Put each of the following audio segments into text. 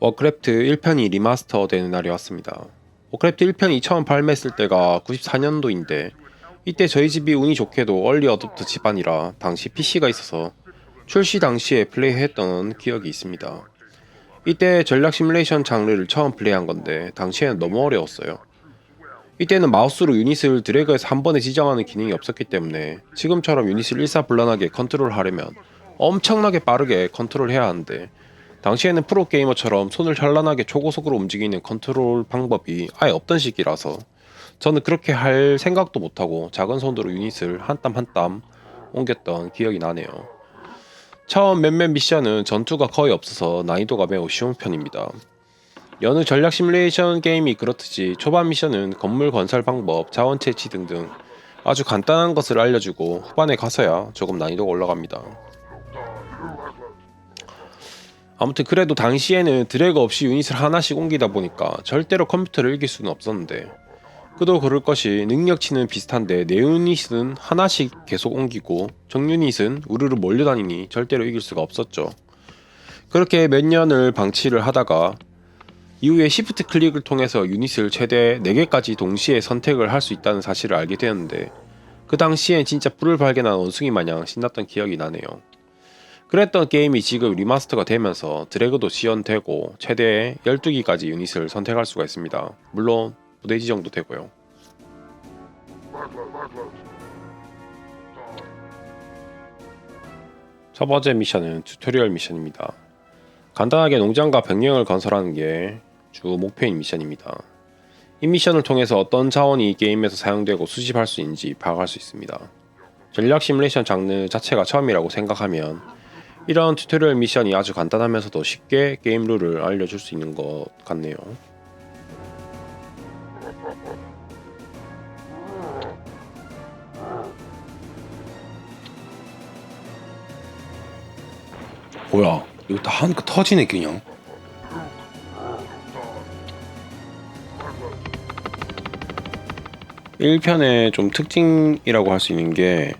워크래프트 1편이 리마스터 되는 날이 왔습니다. 워크래프트 1편이 처음 발매했을 때가 94년도인데 이때 저희 집이 운이 좋게도 얼리 어댑터 집안이라 당시 PC가 있어서 출시 당시에 플레이했던 기억이 있습니다. 이때 전략 시뮬레이션 장르를 처음 플레이한 건데 당시에는 너무 어려웠어요. 이때는 마우스로 유닛을 드래그해서 한 번에 지정하는 기능이 없었기 때문에 지금처럼 유닛을 일사불란하게 컨트롤하려면 엄청나게 빠르게 컨트롤해야 하는데 당시에는 프로게이머처럼 손을 현란하게 초고속으로 움직이는 컨트롤 방법이 아예 없던 시기라서 저는 그렇게 할 생각도 못하고 작은 손으로 유닛을 한 땀 한 땀 옮겼던 기억이 나네요. 처음 몇몇 미션은 전투가 거의 없어서 난이도가 매우 쉬운 편입니다. 여느 전략 시뮬레이션 게임이 그렇듯이 초반 미션은 건물 건설 방법, 자원 채취 등등 아주 간단한 것을 알려주고 후반에 가서야 조금 난이도가 올라갑니다. 아무튼 그래도 당시에는 드래그 없이 유닛을 하나씩 옮기다 보니까 절대로 컴퓨터를 이길 수는 없었는데 그도 그럴 것이 능력치는 비슷한데 내 유닛은 하나씩 계속 옮기고 정 유닛은 우르르 몰려다니니 절대로 이길 수가 없었죠. 그렇게 몇 년을 방치를 하다가 이후에 시프트 클릭을 통해서 유닛을 최대 4개까지 동시에 선택을 할 수 있다는 사실을 알게 되었는데 그 당시엔 진짜 뿔을 발견한 원숭이 마냥 신났던 기억이 나네요. 그랬던 게임이 지금 리마스터가 되면서 드래그도 지원되고 최대 12기까지 유닛을 선택할 수가 있습니다. 물론 부대 지정도 되고요. 첫 번째 미션은 튜토리얼 미션입니다. 간단하게 농장과 병력을 건설하는 게 주 목표인 미션입니다. 이 미션을 통해서 어떤 자원이 게임에서 사용되고 수집할 수 있는지 파악할 수 있습니다. 전략 시뮬레이션 장르 자체가 처음이라고 생각하면 이런 튜토리얼 미션이 아주 간단하면서도 쉽게 게임 룰을 알려줄 수 있는 것 같네요. 뭐야 이거 다 하니까 터지네 그냥 1편의 좀 특징이라고 할 수 있는 게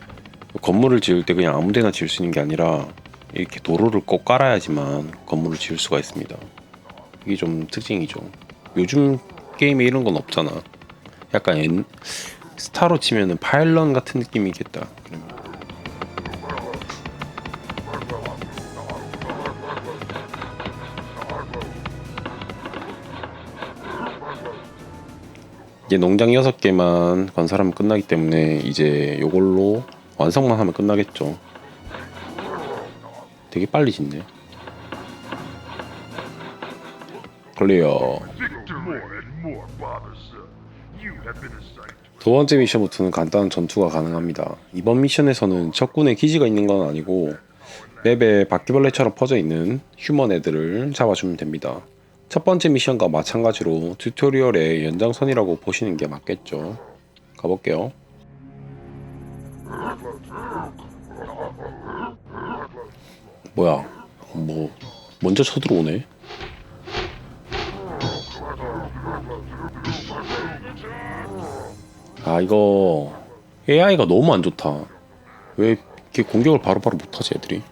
건물을 지을 때 그냥 아무 데나 지을 수 있는 게 아니라 이렇게 도로를 꼭 깔아야지만 건물을 지을 수가 있습니다. 이게 좀 특징이죠. 요즘 게임에 이런 건 없잖아. 약간 옛- 스타로 치면은 파일런 같은 느낌이겠다. 이제 농장 6개만 건설하면 끝나기 때문에 이제 요걸로 완성만 하면 끝나겠죠. 되게 빨리 짓네. 클리어. 두 번째 미션부터는 간단한 전투가 가능합니다. 이번 미션에서는 적군의 기지가 있는 건 아니고 맵에 바퀴벌레처럼 퍼져 있는 휴먼 애들을 잡아주면 됩니다. 첫 번째 미션과 마찬가지로 튜토리얼의 연장선이라고 보시는 게 맞겠죠. 가볼게요. 뭐야? 뭐 먼저 쳐들어오네. 아 이거 AI가 너무 안 좋다. 왜 이렇게 공격을 바로바로 못하지 애들이?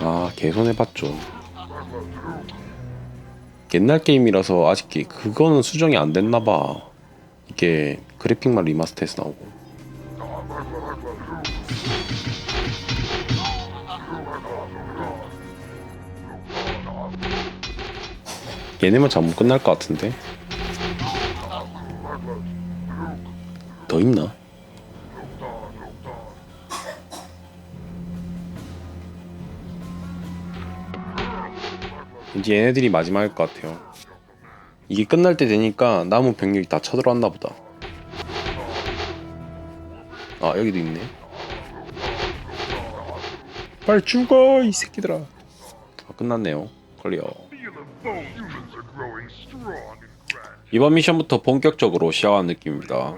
아 개선해봤죠. 옛날 게임이라서 아직 게- 그거는 수정이 안 됐나봐. 이게 그래픽만 리마스터해서 나오고. 얘네만 잡으면 끝날 것 같은데. 더 있나? 이제 얘네들이 마지막일 것 같아요. 이게 끝날 때 되니까 나무 병력이 다 쳐들어왔나 보다. 아 여기도 있네. 빨리 죽어 이 새끼들아. 아, 끝났네요. 클리 이번 미션부터 본격적으로 시작하는 느낌입니다.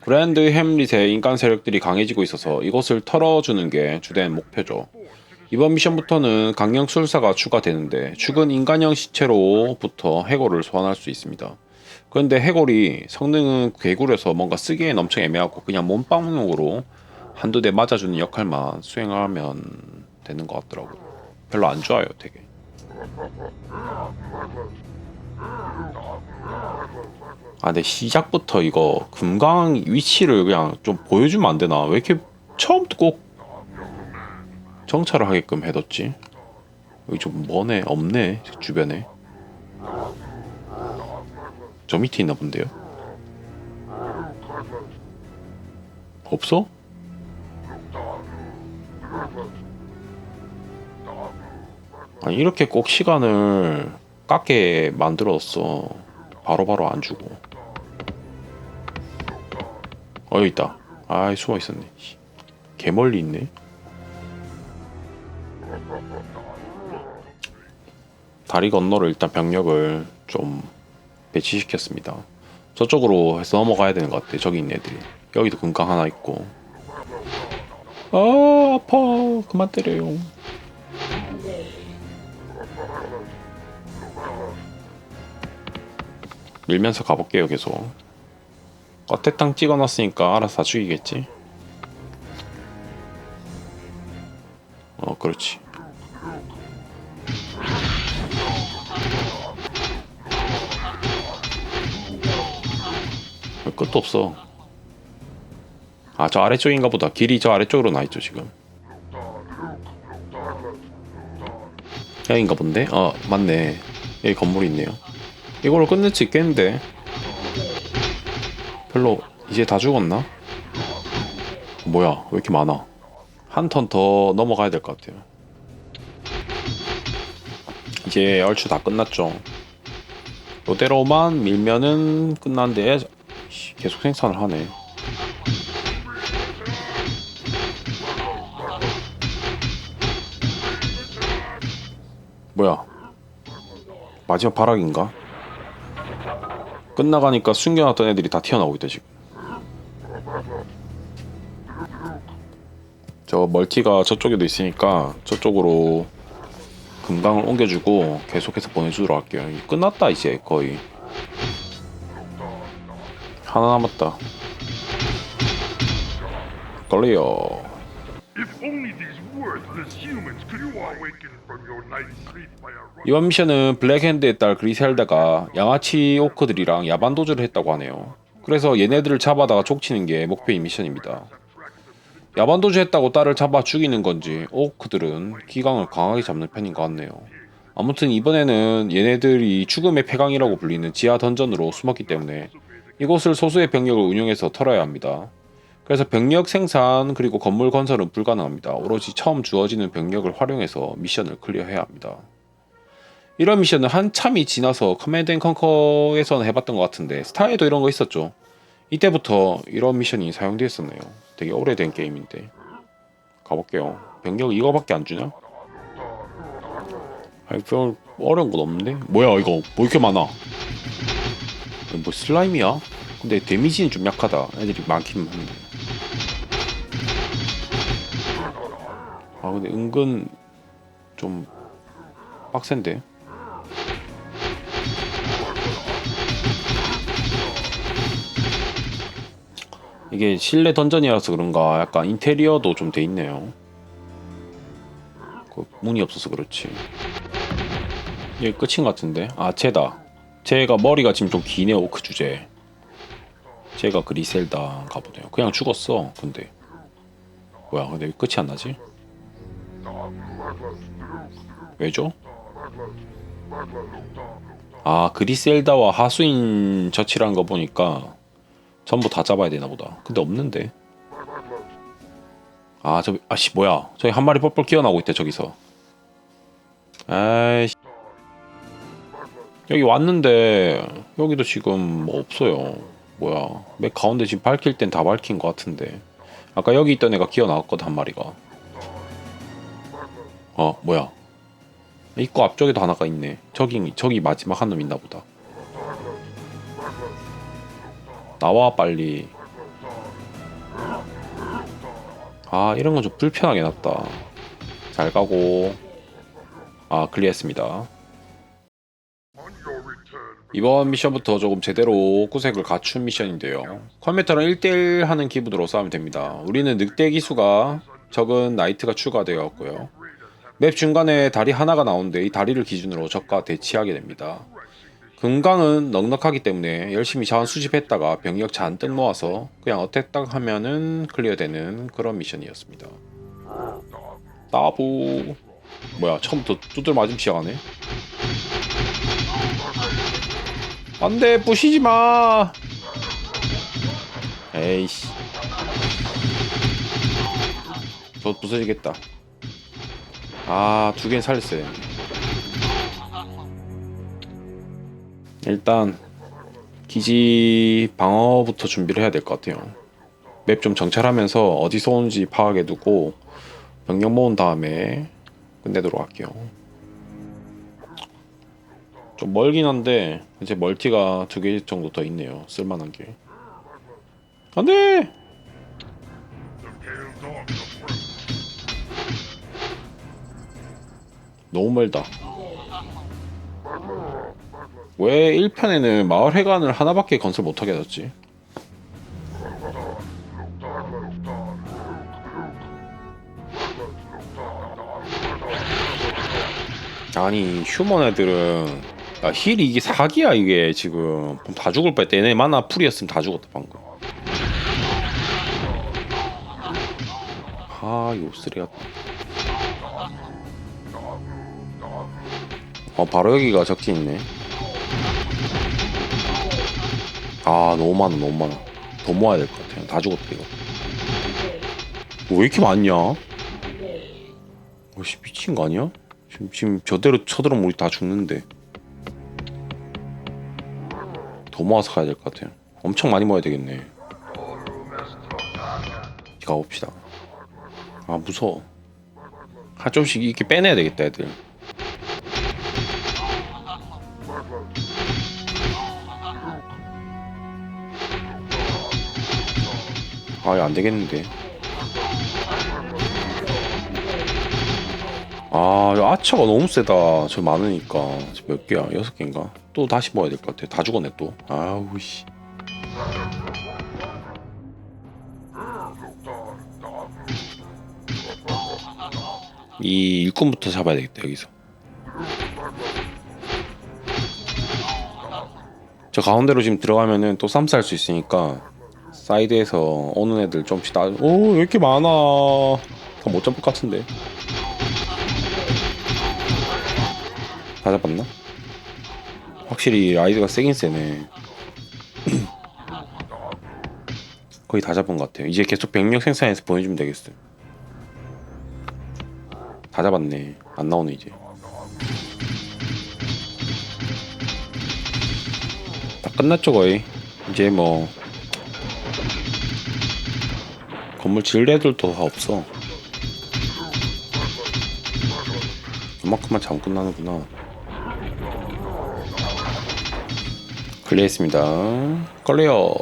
그랜드 햄릿의 인간 세력들이 강해지고 있어서 이것을 털어주는 게 주된 목표죠. 이번 미션부터는 강령 술사가 추가되는데 죽은 인간형 시체로부터 해골을 소환할 수 있습니다. 그런데 해골이 성능은 괴굴여서 뭔가 쓰기엔 엄청 애매하고 그냥 몸빵용으로 한두 대 맞아주는 역할만 수행하면 되는 것 같더라고요. 별로 안 좋아요 되게 아 근데 시작부터 이거 금강 위치를 그냥 좀 보여주면 안 되나? 왜 이렇게 처음부터 꼭 정찰을 하게끔 해뒀지? 여기 좀 머네 없네 주변에. 저 밑에 있나 본데요? 없어? 아니 이렇게 꼭 시간을 깎게 만들었어 바로바로 안 주고. 어 여기 있다. 아이 숨어 있었네. 씨. 개 멀리 있네. 다리 건너로 일단 병력을 좀 배치시켰습니다. 저쪽으로 해서 넘어가야 되는 것 같아. 저기 있는 애들이. 여기도 금강 하나 있고. 아 아파. 그만 때려요 밀면서 가볼게요 계속. 겉에 땅 찍어놨으니까 알아서 다 죽이겠지? 어 그렇지. 왜 끝도 없어. 아 저 아래쪽인가 보다. 길이 저 아래쪽으로 나있죠 지금. 여긴가 본데? 어 맞네. 여기 건물이 있네요 이걸로 끝낼 수 있겠는데? 별로 이제 다 죽었나? 뭐야 왜 이렇게 많아? 한 턴 더 넘어가야 될 것 같아요. 이제 얼추 다 끝났죠. 이대로만 밀면은 끝난데 씨, 계속 생산을 하네. 뭐야? 마지막 발악인가? 끝나가니까 숨겨놨던 애들이 다 튀어나오고 있다 지금. 저 멀티가 저쪽에도 있으니까 저쪽으로 금강을 옮겨주고 계속해서 보내주도록 할게요. 끝났다 이제 거의. 하나 남았다. 걸려요 이번 미션은 블랙핸드의 딸 그리셀다가 양아치 오크들이랑 야반 도주를 했다고 하네요. 그래서 얘네들을 잡아다가 족치는 게 목표인 미션입니다. 야반 도주 했다고 딸을 잡아 죽이는 건지 오크들은 기강을 강하게 잡는 편인 것 같네요. 아무튼 이번에는 얘네들이 죽음의 폐강이라고 불리는 지하 던전으로 숨었기 때문에 이곳을 소수의 병력을 운용해서 털어야 합니다. 그래서 병력 생산 그리고 건물 건설은 불가능합니다. 오로지 처음 주어지는 병력을 활용해서 미션을 클리어해야 합니다. 이런 미션은 한참이 지나서 커맨드 앤 컨커에서는 해봤던 것 같은데 스타에도 이런 거 있었죠. 이때부터 이런 미션이 사용되었었네요. 되게 오래된 게임인데 가볼게요. 병력 이거밖에 안 주냐? 아니 별 어려운 건 없는데? 뭐야 이거 뭐 이렇게 많아? 뭐 슬라임이야? 근데 데미지는 좀 약하다. 애들이 많긴 한데. 아 근데 은근 좀 빡센데. 이게 실내 던전이라서 그런가 약간 인테리어도 좀 돼 있네요. 그 문이 없어서 그렇지. 이게 끝인 것 같은데. 아 쟤다. 쟤가 머리가 지금 좀 기네 오크 주제. 쟤가 그 리셀다인가 보네요. 그냥 죽었어. 근데 뭐야? 근데 왜 끝이 안 나지? 왜죠? 아 그리셀다와 하수인 저치라는 거 보니까 전부 다 잡아야 되나 보다. 근데 없는데. 아, 저, 아씨, 뭐야. 저기 한 마리 뻘뻘 끼어나고 있대, 저기서. 아이씨. 여기 왔는데, 여기도 지금 뭐 없어요. 뭐야. 맨 가운데 지금 밝힐 땐 다 밝힌 것 같은데. 아까 여기 있던 애가 끼어나왔거든, 한 마리가. 어, 뭐야. 입구 앞쪽에도 하나가 있네. 저기, 저기 마지막 한 놈 있나 보다. 나와 빨리 아 이런 건 좀 불편하게 놨다 잘 가고 아 클리어했습니다 이번 미션부터 조금 제대로 구색을 갖춘 미션인데요. 컴퓨터랑 1대1 하는 기분으로 싸우면 됩니다. 우리는 늑대 기수가 적은 나이트가 추가되었고요. 맵 중간에 다리 하나가 나오는데 이 다리를 기준으로 적과 대치하게 됩니다. 금강은 넉넉하기 때문에 열심히 자원 수집했다가 병력 잔뜩 모아서 그냥 어택 딱 하면은 클리어되는 그런 미션이었습니다. 따부. 뭐야 처음부터 두들 맞으면 시작하네 안돼 부시지 마. 에이씨. 저 부서지겠다. 아 두 개는 살렸어야 되는데 일단 기지 방어부터 준비를 해야 될 것 같아요. 맵 좀 정찰하면서 어디서 오는지 파악해 두고 병력 모은 다음에 끝내도록 할게요 좀 멀긴 한데 이제 멀티가 두 개 정도 더 있네요 쓸만한 게. 안돼. 너무 멀다. 왜 1편에는 마을 회관을 하나밖에 건설 못하게 해놨지? 아니 휴먼 애들은 야, 힐이 이게 사기야 이게 지금. 다 죽을 뻔했다. 얘네 만화 풀이었으면 다 죽었다 방금. 아 같다 어 바로 여기가 적지 있네. 아 너무 많아 너무 많아. 더 모아야 될 것 같아 다 죽었다 이거. 왜 이렇게 많냐? 어씨 미친 거 아니야? 지금, 지금 저대로 쳐들어오면 우리 다 죽는데 더 모아서 가야 될 것 같아요. 엄청 많이 모아야 되겠네. 가봅시다. 아 무서워. 한 좀씩 이렇게 빼내야 되겠다 애들. 아 이거 안 되겠는데 아 아처가 너무 세다. 저 많으니까. 저 몇 개야? 여섯 개인가? 또 다시 모아야 될 것 같아. 다 죽었네 또. 아우 씨. 이 일꾼부터 잡아야 되겠다 여기서. 저 가운데로 지금 들어가면은 또할수 있으니까 사이드에서 오는 애들 좀씩 따. 오, 왜 이렇게 많아? 다 못 잡을 것 같은데. 다 잡았나? 확실히 라이드가 세긴 세네. 거의 다 잡은 것 같아요. 이제 계속 병력 생산해서 보내주면 되겠어요. 다 잡았네. 안 나오네 이제. 다 끝났죠 거의. 이제 뭐 건물 지을 애들도 다 없어. 그만큼만 잡으면 끝나는구나. 클리어했습니다. 클리어.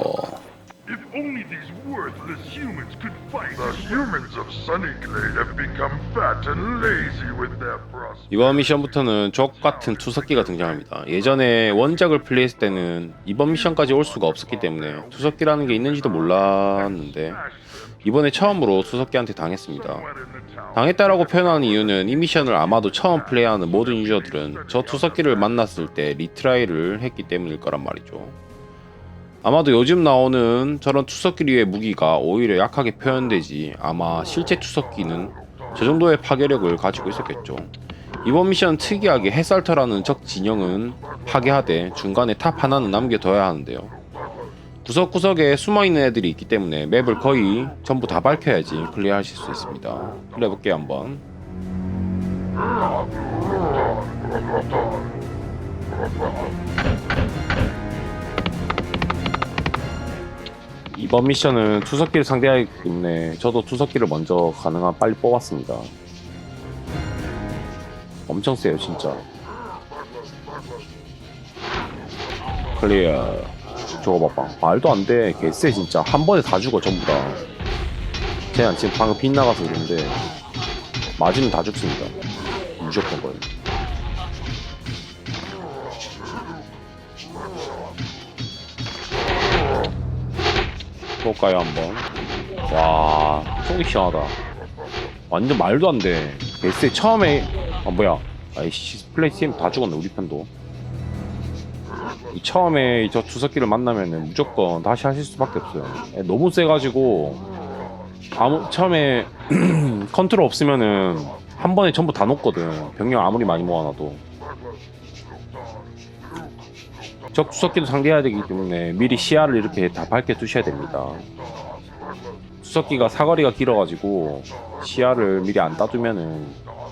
If only these worthless humans could fight. The humans of Sunnyglade have become fat and lazy with their prosperity. 이번 미션부터는 족 같은 투석기가 등장합니다. 예전에 원작을 플레이했을 때는 이번 미션까지 올 수가 없었기 때문에 투석기라는 게 있는지도 몰랐는데 이번에 처음으로 투석기한테 당했습니다. 당했다라고 표현하는 이유는 이 미션을 아마도 처음 플레이하는 모든 유저들은 저 투석기를 만났을 때 리트라이를 했기 때문일 거란 말이죠. 아마도 요즘 나오는 저런 투석기류의 무기가 오히려 약하게 표현되지 아마 실제 투석기는 저 정도의 파괴력을 가지고 있었겠죠. 이번 미션 특이하게 햇살터라는 적 진영은 파괴하되 중간에 탑 하나는 남겨둬야 하는데요. 구석구석에 숨어있는 애들이 있기 때문에 맵을 거의 전부 다 밝혀야지 클리어하실 수 있습니다. 클리어해볼게요 한번. 이번 미션은 투석기를 상대하기 때문에 저도 투석기를 먼저 가능한 빨리 뽑았습니다. 엄청 세요 진짜. 클리어. 저거 봐봐. 말도 안 돼. 개쎄 진짜. 한 번에 다 죽어 전부 다. 그냥 지금 방금 빗나가서 그런데 맞으면 다 죽습니다. 무조건 거예요. 볼까요 한번? 와 속이 시원하다. 완전 말도 안 돼. 베이스 처음에 아 뭐야 아이씨 플레이팀 다 죽었네 우리 편도 이 처음에 저 주석기를 만나면은 무조건 다시 하실 수밖에 없어요. 예, 너무 세가지고 아무 처음에 컨트롤 없으면은 한 번에 전부 다 녹거든. 병력 아무리 많이 모아놔도. 적 주석기도 상대해야 되기 때문에 미리 시야를 이렇게 다 밝게 두셔야 됩니다. 주석기가 사거리가 길어가지고 시야를 미리 안 따두면은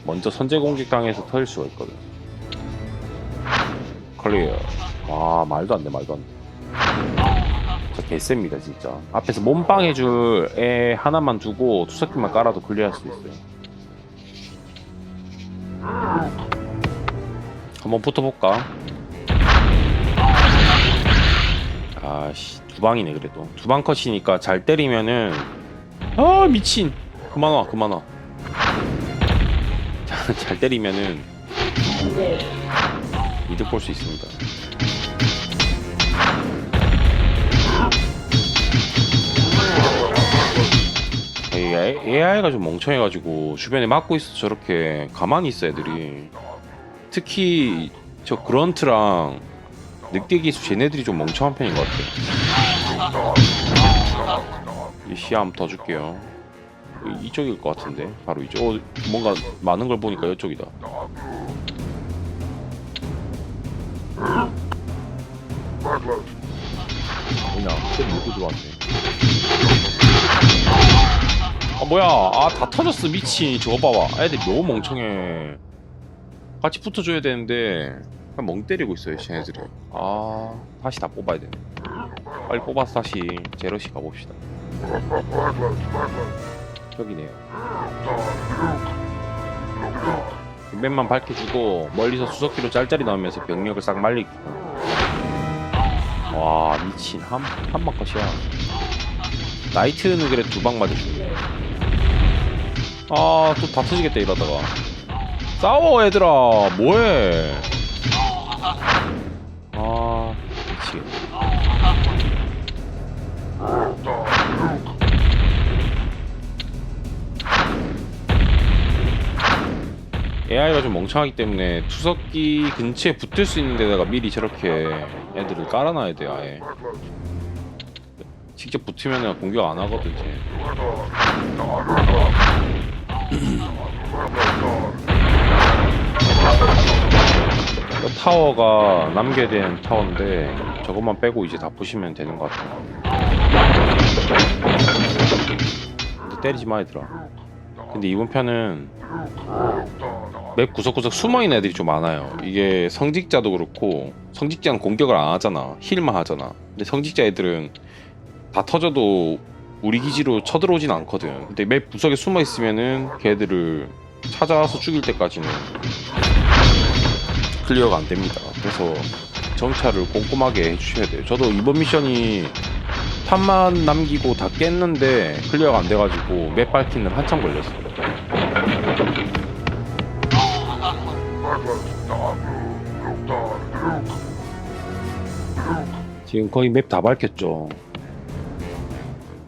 먼저 선제 공격 당해서 터질 수가 있거든. 클리어. 와 말도 안 돼 말도 안 돼. 저 개셉니다 진짜. 앞에서 몸빵 해줄 애 하나만 두고 투석기만 깔아도 클리어할 수 있어요. 한번 붙어볼까? 아씨 두 방이네 그래도 두 방 컷이니까 잘 때리면은 아 미친 그만 와 그만 와 잘- 잘 때리면은 이득 볼 수 있습니다. AI가 좀 멍청해가지고 주변에 막고 있어 저렇게 가만히 있어 애들이. 특히 저 그런트랑 늑대 기수 쟤네들이 좀 멍청한 편인 것 같아 이 한번 더 줄게요. 이- 이쪽일 것 같은데 바로 이쪽. 어, 뭔가 많은 걸 보니까 이쪽이다 뭐냐 쟤 누구 들어왔네. 아 뭐야. 아 다 터졌어 미친. 저거 봐봐. 애들 너무 멍청해. 같이 붙어줘야 되는데. 그냥 멍 때리고 있어요 쟤네들이. 아 다시 다 뽑아야 되네. 빨리 뽑아서 다시 제러시 가봅시다. 여기네요 맨만 밝혀주고 멀리서 수석기로 짤짤이 나오면서 병력을 싹 말리고 와 미친. 한, 한방 컷이야. 나이트는 그래 두 방 맞아주네. 아또 다 터지겠다 이러다가. 싸워 얘들아. 뭐해? 아 미치겠네 AI가 좀 멍청하기 때문에 투석기 근처에 붙을 수 있는 데다가 미리 저렇게 애들을 깔아놔야 돼요 아예. 직접 붙으면 공격 안 하거든 쟤이 타워가 남게 된 타워인데 저것만 빼고 이제 다 부시면 되는 것 같아요. 근데 때리지 마 얘들아 근데 이번 편은 맵 구석구석 숨어있는 애들이 좀 많아요. 이게 성직자도 그렇고 성직자는 공격을 안 하잖아. 힐만 하잖아. 근데 성직자 애들은 다 터져도 우리 기지로 쳐들어오진 않거든. 근데 맵 구석에 숨어있으면은 걔들을 찾아와서 죽일 때까지는 클리어가 안 됩니다. 그래서 정찰을 꼼꼼하게 해주셔야 돼요. 저도 이번 미션이 판만 남기고 다 깼는데 클리어가 안 돼가지고 맵 밝히는 한참 걸렸어요 지금 거의 맵 다 밝혔죠.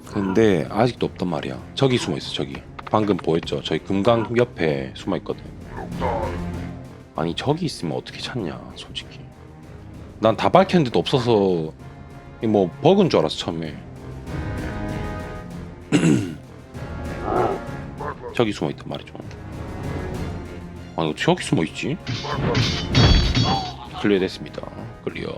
근데 아직도 없단 말이야. 저기 숨어 있어 저기. 방금 보였죠? 저기 금강 옆에 숨어 있거든. 아니 저기 있으면 어떻게 찾냐, 솔직히. 난 다 밝혔는데도 없어서 이뭐 버그인 줄 알았어 처음에. 저기 숨어 있단 말이죠. 아니 어떻게 저기 숨어 있지? 클리어 됐습니다. 클리어.